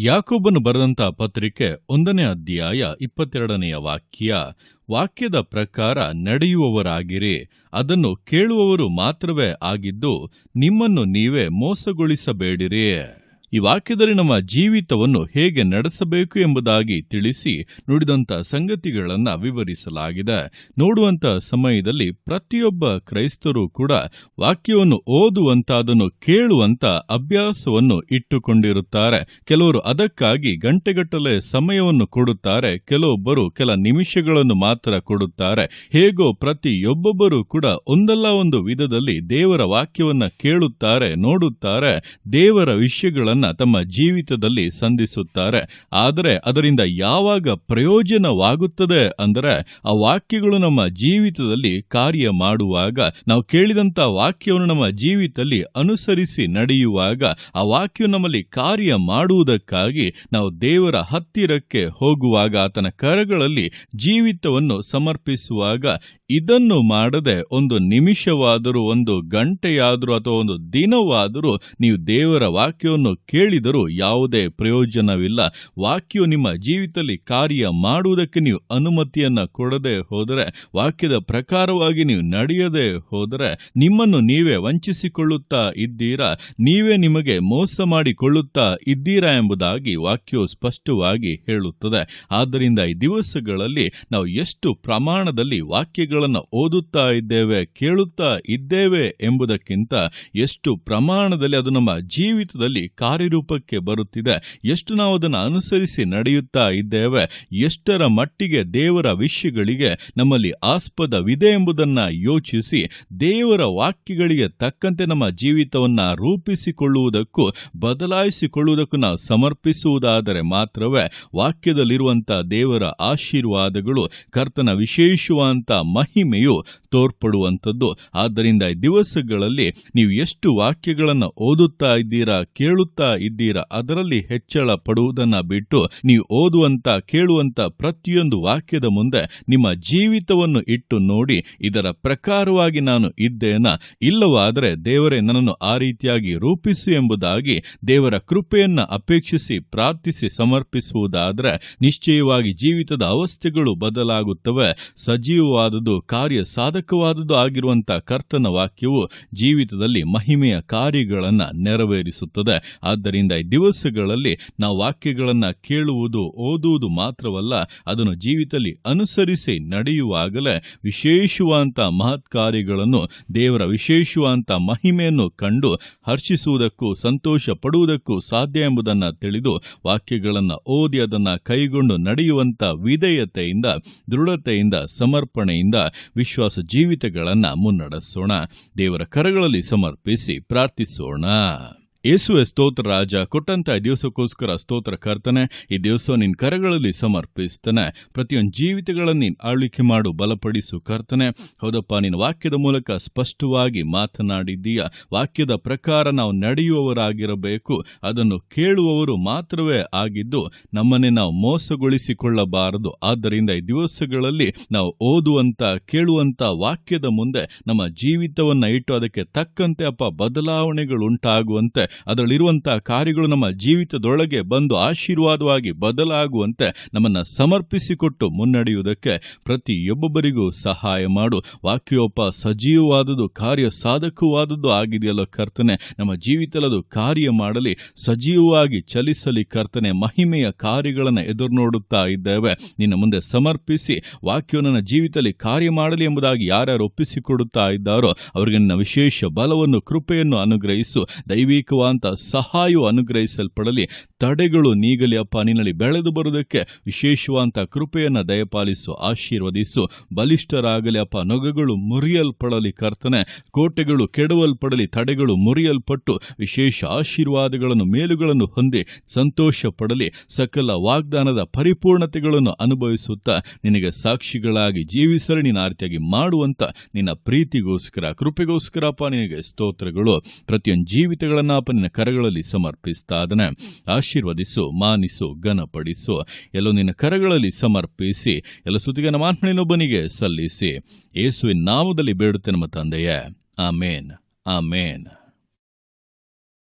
ಯಾಕೋಬನು ಬರೆದಂತ ಪತ್ರಿಕೆ ಒಂದನೇ ಅಧ್ಯಾಯ ಇಪ್ಪತ್ತೆರಡನೆಯ ವಾಕ್ಯ, ವಾಕ್ಯದ ಪ್ರಕಾರ ನಡೆಯುವವರಾಗಿರಿ, ಅದನ್ನು ಕೇಳುವವರು ಮಾತ್ರವೇ ಆಗಿದ್ದು ನಿಮ್ಮನ್ನು ನೀವೇ ಮೋಸಗೊಳಿಸಬೇಡಿರಿ. ಈ ವಾಕ್ಯದಲ್ಲಿ ನಮ್ಮ ಜೀವಿತವನ್ನು ಹೇಗೆ ನಡೆಸಬೇಕು ಎಂಬುದಾಗಿ ತಿಳಿಸಿ ನುಡಿದಂಥ ಸಂಗತಿಗಳನ್ನು ವಿವರಿಸಲಾಗಿದೆ. ನೋಡುವಂಥ ಸಮಯದಲ್ಲಿ ಪ್ರತಿಯೊಬ್ಬ ಕ್ರೈಸ್ತರು ಕೂಡ ವಾಕ್ಯವನ್ನು ಓದುವಂತ ಅದನ್ನು ಕೇಳುವಂತ ಅಭ್ಯಾಸವನ್ನು ಇಟ್ಟುಕೊಂಡಿರುತ್ತಾರೆ. ಕೆಲವರು ಅದಕ್ಕಾಗಿ ಗಂಟೆಗಟ್ಟಲೆ ಸಮಯವನ್ನು ಕೊಡುತ್ತಾರೆ, ಕೆಲವೊಬ್ಬರು ಕೆಲ ನಿಮಿಷಗಳನ್ನು ಮಾತ್ರ ಕೊಡುತ್ತಾರೆ. ಹೇಗೋ ಪ್ರತಿಯೊಬ್ಬೊಬ್ಬರು ಕೂಡ ಒಂದಲ್ಲ ಒಂದು ವಿಧದಲ್ಲಿ ದೇವರ ವಾಕ್ಯವನ್ನ ಕೇಳುತ್ತಾರೆ, ನೋಡುತ್ತಾರೆ, ದೇವರ ವಿಷಯಗಳನ್ನು ತಮ್ಮ ಜೀವಿತದಲ್ಲಿ ಸಂಧಿಸುತ್ತಾರೆ. ಆದರೆ ಅದರಿಂದ ಯಾವಾಗ ಪ್ರಯೋಜನವಾಗುತ್ತದೆ ಅಂದರೆ ಆ ವಾಕ್ಯಗಳು ನಮ್ಮ ಜೀವಿತದಲ್ಲಿ ಕಾರ್ಯ ಮಾಡುವಾಗ, ನಾವು ಕೇಳಿದಂತ ವಾಕ್ಯವನ್ನು ನಮ್ಮ ಜೀವಿತದಲ್ಲಿ ಅನುಸರಿಸಿ ನಡೆಯುವಾಗ, ಆ ವಾಕ್ಯ ನಮ್ಮಲ್ಲಿ ಕಾರ್ಯ ಮಾಡುವುದಕ್ಕಾಗಿ ನಾವು ದೇವರ ಹತ್ತಿರಕ್ಕೆ ಹೋಗುವಾಗ, ಆತನ ಕರಗಳಲ್ಲಿ ಜೀವಿತವನ್ನು ಸಮರ್ಪಿಸುವಾಗ, ಇದನ್ನು ಮಾಡದೆ ಒಂದು ನಿಮಿಷವಾದರೂ, ಒಂದು ಗಂಟೆಯಾದರೂ ಅಥವಾ ಒಂದು ದಿನವಾದರೂ ನೀವು ದೇವರ ವಾಕ್ಯವನ್ನು ಕೇಳಿದರೂ ಯಾವುದೇ ಪ್ರಯೋಜನವಿಲ್ಲ. ವಾಕ್ಯವು ನಿಮ್ಮ ಜೀವಿತದಲ್ಲಿ ಕಾರ್ಯ ಮಾಡುವುದಕ್ಕೆ ನೀವು ಅನುಮತಿಯನ್ನ ಕೊಡದೆ ಹೋದರೆ, ವಾಕ್ಯದ ಪ್ರಕಾರವಾಗಿ ನೀವು ನಡೆಯದೆ ಹೋದರೆ, ನಿಮ್ಮನ್ನು ನೀವೇ ವಂಚಿಸಿಕೊಳ್ಳುತ್ತಾ ಇದ್ದೀರಾ? ನೀವೇ ನಿಮಗೆ ಮೋಸ ಮಾಡಿಕೊಳ್ಳುತ್ತಾ ಇದ್ದೀರಾ ಎಂಬುದಾಗಿ ವಾಕ್ಯವು ಸ್ಪಷ್ಟವಾಗಿ ಹೇಳುತ್ತದೆ. ಆದ್ದರಿಂದ ಈ ದಿವಸಗಳಲ್ಲಿ ನಾವು ಎಷ್ಟು ಪ್ರಮಾಣದಲ್ಲಿ ವಾಕ್ಯಗಳನ್ನು ಓದುತ್ತಾ ಇದ್ದೇವೆ, ಕೇಳುತ್ತಾ ಇದ್ದೇವೆ ಎಂಬುದಕ್ಕಿಂತ ಎಷ್ಟು ಪ್ರಮಾಣದಲ್ಲಿ ಅದು ನಮ್ಮ ಜೀವಿತದಲ್ಲಿ ಕಾರ್ಯರೂಪಕ್ಕೆ ಬರುತ್ತಿದೆ. ಎಷ್ಟು ನಾವು ಅದನ್ನು ಅನುಸರಿಸಿ ನಡೆಯುತ್ತಾ ಇದ್ದೇವೆ, ಎಷ್ಟರ ಮಟ್ಟಿಗೆ ದೇವರ ವಿಷಯಗಳಿಗೆ ನಮ್ಮಲ್ಲಿ ಆಸ್ಪದವಿದೆ ಎಂಬುದನ್ನು ಯೋಚಿಸಿ, ದೇವರ ವಾಕ್ಯಗಳಿಗೆ ತಕ್ಕಂತೆ ನಮ್ಮ ಜೀವಿತವನ್ನು ರೂಪಿಸಿಕೊಳ್ಳುವುದಕ್ಕೂ, ಬದಲಾಯಿಸಿಕೊಳ್ಳುವುದಕ್ಕೂ ನಾವು ಸಮರ್ಪಿಸುವುದಾದರೆ ಮಾತ್ರವೇ ವಾಕ್ಯದಲ್ಲಿರುವಂಥ ದೇವರ ಆಶೀರ್ವಾದಗಳು, ಕರ್ತನ ವಿಶೇಷವಾದಂಥ ಮಹಿಮೆಯು ತೋರ್ಪಡುವಂಥದ್ದು. ಆದ್ದರಿಂದ ಈ ದಿವಸಗಳಲ್ಲಿ ನೀವು ಎಷ್ಟು ವಾಕ್ಯಗಳನ್ನು ಓದುತ್ತಾ ಇದ್ದೀರಾ, ಕೇಳುತ್ತಾ ಇದ್ದೀರಾ? ಅದರಲ್ಲಿ ಹೆಚ್ಚಳ ಪಡುವುದನ್ನು ಬಿಟ್ಟು ನೀವು ಓದುವಂತ, ಕೇಳುವಂತ ಪ್ರತಿಯೊಂದು ವಾಕ್ಯದ ಮುಂದೆ ನಿಮ್ಮ ಜೀವಿತವನ್ನು ಇಟ್ಟು ನೋಡಿ, ಇದರ ಪ್ರಕಾರವಾಗಿ ನಾನು ಇದ್ದೇನ? ಇಲ್ಲವಾದರೆ ದೇವರೇ ನನ್ನನ್ನು ಆ ರೀತಿಯಾಗಿ ರೂಪಿಸು ಎಂಬುದಾಗಿ, ದೇವರ ಕೃಪೆಯನ್ನ ಅಪೇಕ್ಷಿಸಿ ಪ್ರಾರ್ಥಿಸಿ ಸಮರ್ಪಿಸುವುದಾದರೆ ನಿಶ್ಚಯವಾಗಿ ಜೀವಿತದ ಅವಸ್ಥೆಗಳು ಬದಲಾಗುತ್ತವೆ. ಸಜೀವವಾದುದು ಕಾರ್ಯ ಸಾಧಕವಾದುದು ಆಗಿರುವಂಥ ಕರ್ತನ ವಾಕ್ಯವು ಜೀವಿತದಲ್ಲಿ ಮಹಿಮೆಯ ಕಾರ್ಯಗಳನ್ನು ನೆರವೇರಿಸುತ್ತದೆ. ಆದ್ದರಿಂದ ದಿವಸಗಳಲ್ಲಿ ನಾವು ವಾಕ್ಯಗಳನ್ನು ಕೇಳುವುದು, ಓದುವುದು ಮಾತ್ರವಲ್ಲ, ಅದನ್ನು ಜೀವಿತದಲ್ಲಿ ಅನುಸರಿಸಿ ನಡೆಯುವಾಗಲೇ ವಿಶೇಷವಾದಂಥ ಮಹತ್ ಕಾರ್ಯಗಳನ್ನು, ದೇವರ ವಿಶೇಷವಾದಂಥ ಮಹಿಮೆಯನ್ನು ಕಂಡು ಹರ್ಷಿಸುವುದಕ್ಕೂ ಸಂತೋಷ ಪಡುವುದಕ್ಕೂ ಸಾಧ್ಯ ಎಂಬುದನ್ನು ತಿಳಿದು ವಾಕ್ಯಗಳನ್ನು ಓದಿ ಅದನ್ನು ಕೈಗೊಂಡು ನಡೆಯುವಂಥ ವಿಧೇಯತೆಯಿಂದ, ದೃಢತೆಯಿಂದ, ಸಮರ್ಪಣೆಯಿಂದ ವಿಶ್ವಾಸ ಜೀವಿತಗಳನ್ನು ಮುನ್ನಡೆಸೋಣ. ದೇವರ ಕರಗಳಲ್ಲಿ ಸಮರ್ಪಿಸಿ ಪ್ರಾರ್ಥಿಸೋಣ. ಯೇಸುವೆ ಸ್ತೋತ್ರ ರಾಜ, ಕೊಟ್ಟಂತ ದಿವಸಕ್ಕೋಸ್ಕರ ಸ್ತೋತ್ರ ಕರ್ತನೆ, ಈ ದಿವಸ ನಿನ್ನ ಕರಗಳಲ್ಲಿ ಸಮರ್ಪಿಸ್ತಾನೆ. ಪ್ರತಿಯೊಂದು ಜೀವಿತಗಳನ್ನು ನೀನು ಆಳ್ವಿಕೆ ಮಾಡು, ಬಲಪಡಿಸು ಕರ್ತನೆ. ಹೌದಪ್ಪ, ನಿನ್ನ ವಾಕ್ಯದ ಮೂಲಕ ಸ್ಪಷ್ಟವಾಗಿ ಮಾತನಾಡಿದ್ದೀಯ? ವಾಕ್ಯದ ಪ್ರಕಾರ ನಾವು ನಡೆಯುವವರಾಗಿರಬೇಕು. ಅದನ್ನು ಕೇಳುವವರು ಮಾತ್ರವೇ ಆಗಿದ್ದು, ನಮ್ಮನ್ನೇ ನಾವು ಮೋಸಗೊಳಿಸಿಕೊಳ್ಳಬಾರದು. ಆದ್ದರಿಂದ ಈ ದಿವಸಗಳಲ್ಲಿ ನಾವು ಓದುವಂತ, ಕೇಳುವಂತ ವಾಕ್ಯದ ಮುಂದೆ ನಮ್ಮ ಜೀವಿತವನ್ನ ಇಟ್ಟು ಅದಕ್ಕೆ ತಕ್ಕಂತೆ ಅಪ್ಪ ಬದಲಾವಣೆಗಳು ಉಂಟಾಗುವಂತೆ ಅದರಲ್ಲಿರುವಂತಹ ಕಾರ್ಯಗಳು ನಮ್ಮ ಜೀವಿತದೊಳಗೆ ಬಂದು ಆಶೀರ್ವಾದವಾಗಿ ಬದಲಾಗುವಂತೆ ನಮ್ಮನ್ನು ಸಮರ್ಪಿಸಿಕೊಟ್ಟು ಮುನ್ನಡೆಯುವುದಕ್ಕೆ ಪ್ರತಿಯೊಬ್ಬೊಬ್ಬರಿಗೂ ಸಹಾಯ ಮಾಡು. ವಾಕ್ಯೋಪ ಸಜೀವವಾದುದು ಕಾರ್ಯ ಸಾಧಕವಾದದ್ದು ಆಗಿದೆಯಲ್ಲ ಕರ್ತನೆ, ನಮ್ಮ ಜೀವಿತಲದು ಕಾರ್ಯ ಮಾಡಲಿ, ಸಜೀವವಾಗಿ ಚಲಿಸಲಿ ಕರ್ತನೆ, ಮಹಿಮೆಯ ಕಾರ್ಯಗಳನ್ನು ಎದುರು ನೋಡುತ್ತಾ ಇದ್ದೇವೆ. ನಿನ್ನ ಮುಂದೆ ಸಮರ್ಪಿಸಿ ವಾಕ್ಯವನ್ನು ನನ್ನ ಜೀವಿತದಲ್ಲಿ ಕಾರ್ಯ ಮಾಡಲಿ ಎಂಬುದಾಗಿ ಯಾರ್ಯಾರು ಒಪ್ಪಿಸಿಕೊಡುತ್ತಾ ಇದ್ದಾರೋ, ಅವರಿಗೆ ನಿನ್ನ ವಿಶೇಷ ಬಲವನ್ನು, ಕೃಪೆಯನ್ನು ಅನುಗ್ರಹಿಸು. ದೈವಿಕವಾದಂಥ ಸಹಾಯವು ಅನುಗ್ರಹಿಸಲ್ಪಡಲಿ. ತಡೆಗಳು ನೀಗಲಿ ಅಪ್ಪ, ನಿನ್ನಲ್ಲಿ ಬೆಳೆದು ಬರುವುದಕ್ಕೆ ವಿಶೇಷವಾದಂಥ ಕೃಪೆಯನ್ನು ದಯಪಾಲಿಸು, ಆಶೀರ್ವದಿಸು. ಬಲಿಷ್ಠರಾಗಲಿ ಅಪ್ಪ, ನೊಗಗಳು ಮುರಿಯಲ್ಪಡಲಿ ಕರ್ತನೆ. ಕೋಟೆಗಳು ಕೆಡವಲ್ಪಡಲಿ, ತಡೆಗಳು ಮುರಿಯಲ್ಪಟ್ಟು ವಿಶೇಷ ಆಶೀರ್ವಾದಗಳನ್ನು, ಮೇಲುಗಳನ್ನು ಹೊಂದಿ ಸಂತೋಷ ಪಡಲಿ ಸಕಲ ವಾಗ್ದಾನದ ಪರಿಪೂರ್ಣತೆಗಳನ್ನು ಅನುಭವಿಸುತ್ತಾ ನಿನಗೆ ಸಾಕ್ಷಿಗಳಾಗಿ ಜೀವಿಸಲು, ನೀನು ಆರ್ತಿಯಾಗಿ ಮಾಡುವಂಥ ನಿನ್ನ ಪ್ರೀತಿಗೋಸ್ಕರ, ಕೃಪೆಗೋಸ್ಕರಪ್ಪ ನಿನಗೆ ಸ್ತೋತ್ರಗಳು. ಪ್ರತಿಯೊಂದು ಜೀವಿತಗಳನ್ನ ಅಪ್ಪ ನಿನ್ನ ಕರಗಳಲ್ಲಿ ಸಮರ್ಪಿಸ್ತಾ ಅದನ್ನ ಆಶೀರ್ವದಿಸು, ಮಾನಿಸು, ಘನಪಡಿಸು. ಎಲ್ಲೋ ನಿನ್ನ ಕರಗಳಲ್ಲಿ ಸಮರ್ಪಿಸಿ, ಎಲ್ಲ ಸುದ್ದಿಗನ ನಮ್ಮ ಆತ್ಮನಿನೊಬ್ಬನಿಗೆ ಸಲ್ಲಿಸಿ. ಯೇಸುವಿನ ನಾಮದಲ್ಲಿ ಬೇಡುತ್ತೆ ನಮ್ಮ ತಂದೆಯೇ. ಆಮೇನ್. ಆಮೇನ್.